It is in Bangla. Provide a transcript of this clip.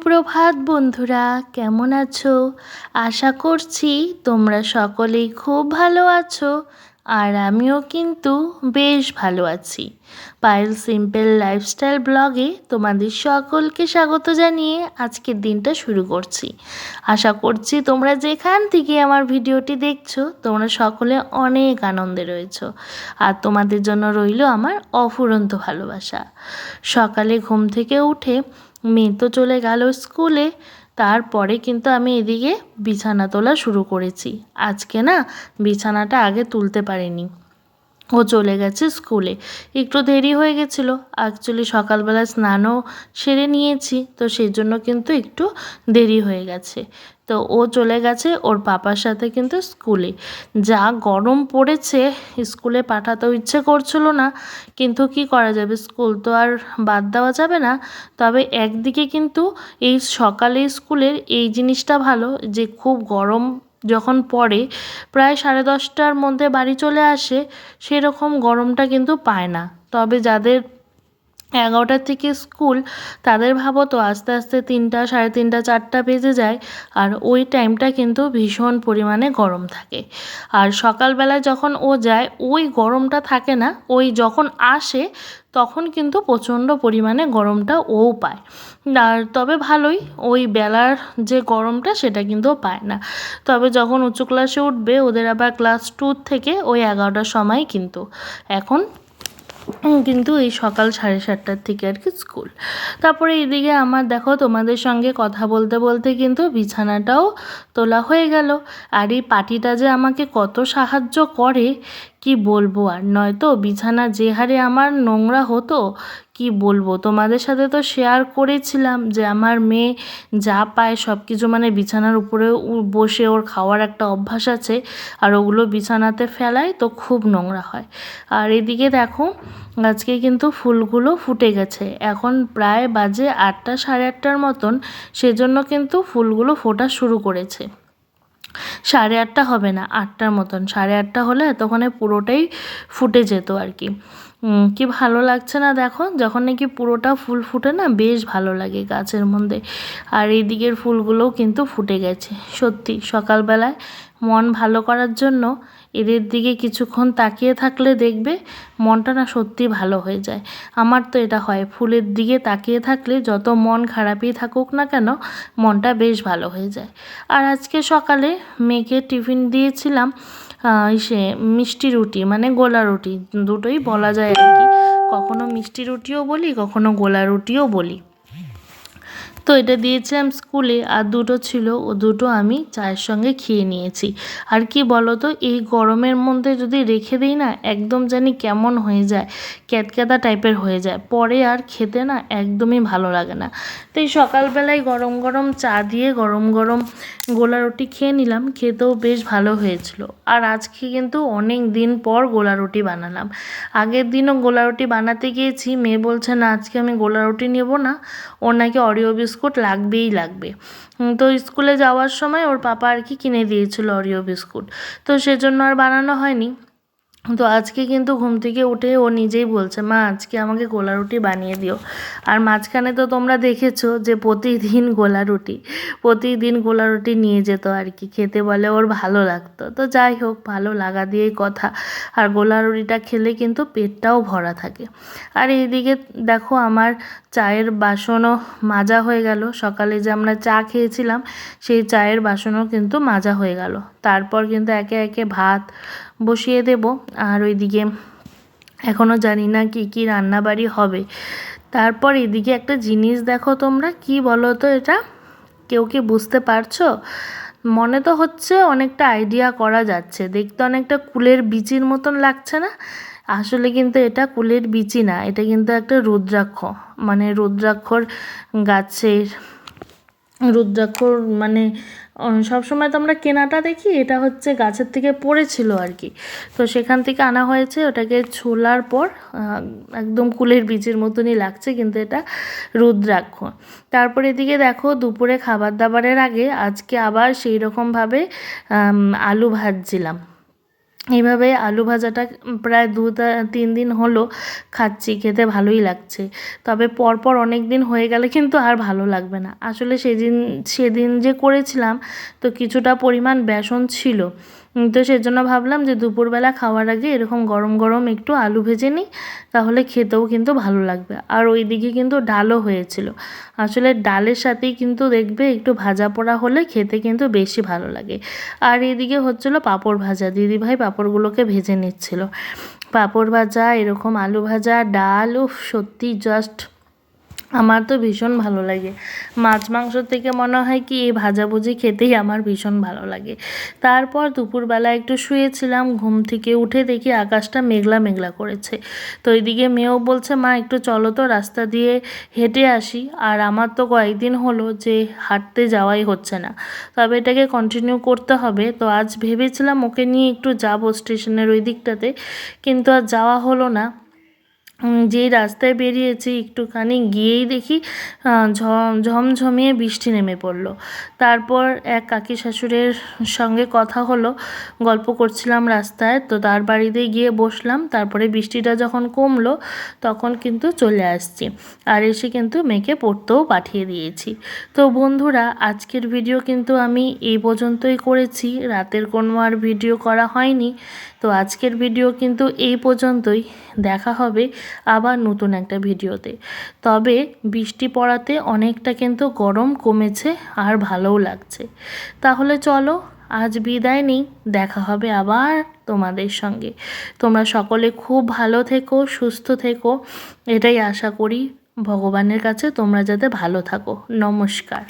সুপ্রভাত বন্ধুরা, কেমন আছো? আশা করছি তোমরা সকলেই খুব ভালো আছো আর আমিও কিন্তু বেশ ভালো আছি। পায়েল সিম্পল লাইফস্টাইল ব্লগে তোমাদের সকলকে স্বাগত জানিয়ে আজকের দিনটা শুরু করছি। আশা করছি তোমরা যেখান থেকে আমার ভিডিওটি দেখছ, তোমরা সকলে অনেক আনন্দে রয়েছো আর তোমাদের জন্য রইল আমার অফুরন্ত ভালোবাসা। সকালে ঘুম থেকে উঠে মেয়ে তো চলে গেল স্কুলে। তারপরে কিন্তু আমি এদিকে বিছানা তোলা শুরু করেছি। আজকে না বিছানাটা আগে তুলতে পারিনি। ও চলে গেছে স্কুলে। একটু দেরি হয়ে গেছিল। অ্যাকচুয়ালি সকালবেলা স্নানও সেরে নিয়েছি। তো সেই জন্য কিন্তু একটু দেরি হয়ে গেছে। তো ও চলে গেছে ওর পাপার সাথে কিন্তু স্কুলে। যা গরম পড়েছে, স্কুলে পাঠাতেও ইচ্ছে করছিল না, কিন্তু কি করা যাবে? স্কুল তো আর বাদ দেওয়া যাবে না। তবে একদিকে কিন্তু এই সকালে স্কুলের এই জিনিসটা ভালো, যে খুব গরম যখন পড়ে, প্রায় সাড়ে দশটার মধ্যে বাড়ি চলে আসে, সেরকম গরমটা কিন্তু পায় না। তবে যাদের এগারোটার থেকে স্কুল, তাদের ভাবো তো আস্তে আস্তে তিনটা, সাড়ে তিনটা, চারটা বেজে যায় আর ওই টাইমটা কিন্তু ভীষণ পরিমাণে গরম থাকে। আর সকালবেলায় যখন ও যায়, ওই গরমটা থাকে না, ওই যখন আসে তখন কিন্তু প্রচণ্ড পরিমাণে গরমটা ও পায়। আর তবে ভালোই, ওই বেলার যে গরমটা সেটা কিন্তু পায় না। তবে যখন উঁচু ক্লাসে উঠবে, ওদের আবার ক্লাস টু থেকে ওই এগারোটার সময় কিন্তু। এখন কিন্তু এই সকাল সাড়ে সাতটার থেকে আর কি স্কুল তারপরে এদিকে আমার দেখো তোমাদের সঙ্গে কথা বলতে বলতে কিন্তু বিছানাটাও তোলা হয়ে গেল। আর এই পাটিটা যে আমাকে কত সাহায্য করে কি বলব আর? নয়তো বিছানা যে হারে আমার নোংরা হতো, কি বলব? তোমাদের সাথে তো শেয়ার করেছিলাম যে আমার মেয়ে যা পায় সব কিছু মানে বিছানার উপরে বসে ওর খাওয়ার একটা অভ্যাস আছে আর ওগুলো বিছানাতে ফেলায় তো খুব নোংরা হয়। আর এদিকে দেখো, আজকে কিন্তু ফুলগুলো ফুটে গেছে। এখন প্রায় বাজে আটটা সাড়ে আটটার মতন, সেজন্য কিন্তু ফুলগুলো ফোটা শুরু করেছে। সাড়ে আটটা হবে না, আটটার মতন। সাড়ে আটটা হলে এতক্ষণে পুরোটাই ফুটে যেত আর কি। কি ভালো লাগছে না দেখো? যখন নাকি পুরোটা ফুল ফুটে না, বেশ ভালো লাগে গাছের মধ্যে। আর এই দিকের ফুলগুলোও কিন্তু ফুটে গেছে, সত্যি। সকালবেলায় মন ভালো করার জন্য এদের দিকে কিছুক্ষণ তাকিয়ে থাকলে দেখবে মনটা না সত্যি ভালো হয়ে যায়। আমার তো এটা হয়, ফুলের দিকে তাকিয়ে থাকলে যত মন খারাপই থাকুক না কেন, মনটা বেশ ভালো হয়ে যায়। আর আজকে সকালে মেয়েকে টিফিন দিয়েছিলাম সে মিষ্টি রুটি মানে গোলা রুটি, দুটোই বলা যায় আর কি। কখনো মিষ্টি রুটিও বলি, কখনো গোলা রুটিও বলি। তো এটা দিয়েছিলাম স্কুলে আর দুটো ছিল ও দুটো আমি চায়ের সঙ্গে খেয়ে নিয়েছি। আর কি বলো তো এই গরমের মধ্যে যদি রেখে দিই না, একদম জানি কেমন হয়ে যায়, ক্যাতক্যাতা টাইপের হয়ে যায়। পরে আর খেতে না একদমই ভালো লাগে না। তো এই সকালবেলায় গরম গরম চা দিয়ে গরম গরম গোলা রুটি খেয়ে নিলাম, খেতেও বেশ ভালো হয়েছিল। আর আজকে কিন্তু অনেক দিন পর গোলা রুটি বানালাম। আগের দিনও গোলা রুটি বানাতে গিয়েছি, মেয়ে বলছে, না, আজকে আমি গোলা রুটি নেব না। ওর নাকি অরিও বিস্কুট লাগবেই লাগবে। তো স্কুলে যাওয়ার সময় ওর পাপা আর কি কিনে দিয়েছিল অরিও বিস্কুট। তো সেজন্য আর বানানো হয়নি। তো আজকে কিন্তু ঘুম থেকে উঠে ও নিজেই বলছে, মা, আজকে আমাকে গোলা রুটি বানিয়ে দিও। আর মাঝখানে তো তোমরা দেখেছ যে প্রতিদিন গোলা রুটি প্রতিদিন গোলা রুটি নিয়ে যেত আর কি, খেতে বলে ওর ভালো লাগতো। তো যাই হোক, ভালো লাগা দিয়েই কথা। আর গোলা রুটিটা খেলে কিন্তু পেটটাও ভরা থাকে। আর এইদিকে দেখো আমার চায়ের বাসনও মাজা হয়ে গেল। সকালে যে আমরা চা খেয়েছিলাম, সেই চায়ের বাসনও কিন্তু মাজা হয়ে গেল। তারপর কিন্তু একে একে ভাত বসিয়ে দেব। আর ওইদিকে এখনও জানি না কি কি রান্নাবাড়ি হবে। তারপর এদিকে একটা জিনিস দেখো তোমরা, কি বলো তো এটা? কেউ কি বুঝতে পারছ? মনে তো হচ্ছে অনেকটা আইডিয়া করা যাচ্ছে। দেখতে অনেকটা কুলের বিচির মতন লাগছে না? আসলে কিন্তু এটা কুলের বিচি না, এটা কিন্তু একটা রুদ্রাক্ষ। মানে রুদ্রাক্ষর গাছের রুদ্রাক্ষর মানে সবসময় তো আমরা কেনাটা দেখি, এটা হচ্ছে গাছের থেকে পড়েছিল আর কি। তো সেখান থেকে আনা হয়েছে, ওটাকে ছোলার পর একদম কুলের বীজের মতনই লাগছে কিন্তু এটা রুদ্রাক্ষ তারপর এদিকে দেখো, দুপুরে খাবার দাবারের আগে আজকে আবার সেই রকমভাবে আলু ভাজছিলাম। এইভাবে আলু ভাজাটা প্রায় দু তিন দিন হলো খাচ্ছি, খেতে ভালোই লাগছে। তবে পরপর অনেক দিন হয়ে গেলে কিন্তু আর ভালো লাগবে না। আসলে সেদিন সেদিন যে করেছিলাম তো কিছুটা পরিমাণ বেসন ছিল। তো সেজন্য ভাবলাম যে দুপুরবেলা খাওয়ার আগে এরকম গরম গরম একটু আলু ভেজে নিই, তাহলে খেতেও কিন্তু ভালো লাগবে। আর ওই দিকে কিন্তু ডালও হয়েছিল। আসলে ডালের সাথেই কিন্তু দেখবে একটু ভাজা পোড়া হলে খেতে কিন্তু বেশি ভালো লাগে। আর এদিকে হচ্ছিল পাঁপড় ভাজা। দিদিভাই পাঁপড়গুলোকে ভেজে নিচ্ছিল। পাঁপড় ভাজা, এরকম আলু ভাজা, ডাল, উফ, সত্যি জাস্ট আমার তো ভীষণ ভালো লাগে। মাছ মাংস থেকে মনে হয় কি, এই ভাজাভুজি খেতেই আমার ভীষণ ভালো লাগে। তারপর দুপুরবেলা একটু শুয়েছিলাম, ঘুম থেকে উঠে দেখি আকাশটা মেঘলা মেঘলা করেছে। তো এইদিকে মেয়েও বলছে, মা, একটু চলো তো রাস্তা দিয়ে হেঁটে আসি। আর আমার তো কয়েকদিন হলো যে হাঁটতে যাওয়াই হচ্ছে না। তবে এটাকে কন্টিনিউ করতে হবে। তো আজ ভেবেছিলাম ওকে নিয়ে একটু যাব স্টেশনের ওই দিকটাতে, কিন্তু আর যাওয়া হলো না। যেই রাস্তায় বেরিয়েছি, একটুখানি গিয়েই দেখি ঝমঝমিয়ে বৃষ্টি নেমে পড়ল। তারপর এক কাকি শাশুড়ের সঙ্গে কথা হলো, গল্প করছিলাম রাস্তায়, তো তার বাড়িতে গিয়ে বসলাম। তারপরে বৃষ্টিটা যখন কমলো, তখন কিন্তু চলে আসছি। আর এসে কিন্তু মেয়েকে পড়তেও পাঠিয়ে দিয়েছি। তো বন্ধুরা, আজকের ভিডিও কিন্তু আমি এই পর্যন্তই করেছি। রাতের কোনো আর ভিডিও করা হয়নি। তো আজকের ভিডিও কিন্তু এই পর্যন্তই। দেখা হবে আবার নতুন একটা ভিডিওতে। তবে বৃষ্টি পড়াতে অনেকটা কিন্তু গরম কমেছে আর ভালোও লাগছে। তাহলে চলো, আজ বিদায় নেই, দেখা হবে আবার তোমাদের সঙ্গে। তোমরা সকলে খুব ভালো থেকো, সুস্থ থেকো, এটাই আশা করি। ভগবানের কাছে তোমরা যাতে ভালো থাকো। নমস্কার।